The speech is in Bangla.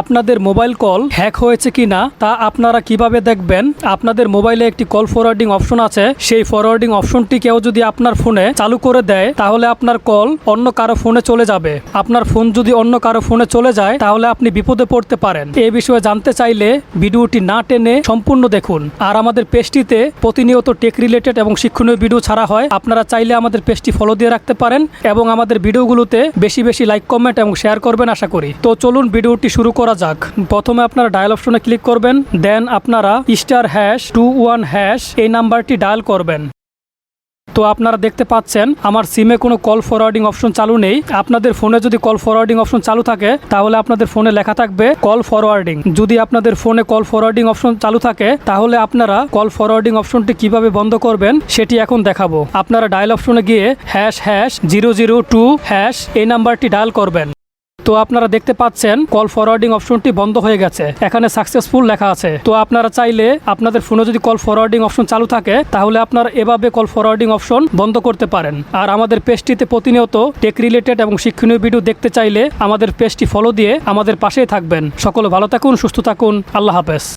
আপনাদের মোবাইল কল হ্যাক হয়েছে কিনা তা আপনারা কীভাবে দেখবেন? আপনাদের মোবাইলে একটি কল ফরওয়ার্ডিং অপশন আছে। সেই ফরওয়ার্ডিং অপশনটি কেউ যদি আপনার ফোনে চালু করে দেয়, তাহলে আপনার কল অন্য কারও ফোনে চলে যাবে। আপনার ফোন যদি অন্য কারও ফোনে চলে যায়, তাহলে আপনি বিপদে পড়তে পারেন। এই বিষয়ে জানতে চাইলে ভিডিওটি না টেনে সম্পূর্ণ দেখুন। আর আমাদের পেজটিতে প্রতিনিয়ত টেক রিলেটেড এবং শিক্ষণীয় ভিডিও ছাড়া হয়। আপনারা চাইলে আমাদের পেজটি ফলো দিয়ে রাখতে পারেন এবং আমাদের ভিডিওগুলোতে বেশি বেশি লাইক কমেন্ট এবং শেয়ার করবেন আশা করি। তো চলুন ভিডিওটি শুরু করা যাক। প্রথমে আপনারা ডায়াল অপশনে ক্লিক করবেন দেন আপনারা star hash two one hash এই নাম্বারটি ডায়াল করবেন। তো আপনারা দেখতে পাচ্ছেন, আমার সিমে কোনো কল ফরওয়ার্ডিং অপশন চালু নেই। আপনাদের ফোনে যদি কল ফরওয়ার্ডিং অপশন চালু থাকে, তাহলে আপনাদের ফোনে লেখা থাকবে কল ফরওয়ার্ডিং যদি আপনাদের ফোনে কল ফরওয়ার্ডিং অপশন চালু থাকে, তাহলে আপনারা কল ফরওয়ার্ডিং অপশনটি কীভাবে বন্ধ করবেন, সেটি এখন দেখাবো। আপনারা ডায়াল অপশনে গিয়ে hash hash zero zero two hash এই নাম্বারটি ডায়াল করবেন। তো আপনারা দেখতে পাচ্ছেন কল ফরওয়ার্ডিং অপশনটি বন্ধ হয়ে গেছে। এখানে সাকসেসফুল লেখা আছে। তো আপনারা চাইলে আপনাদের ফোনে যদি কল ফরওয়ার্ডিং অপশন চালু থাকে, তাহলে আপনারা এভাবে কল ফরওয়ার্ডিং অপশন বন্ধ করতে পারেন। আর আমাদের পেজটিতে প্রতিনিয়ত টেক রিলেটেড এবং শিক্ষণীয় ভিডিও দেখতে চাইলে আমাদের পেজটি ফলো দিয়ে আমাদের পাশেই থাকবেন। সকলে ভালো থাকুন, সুস্থ থাকুন। আল্লাহ হাফেজ।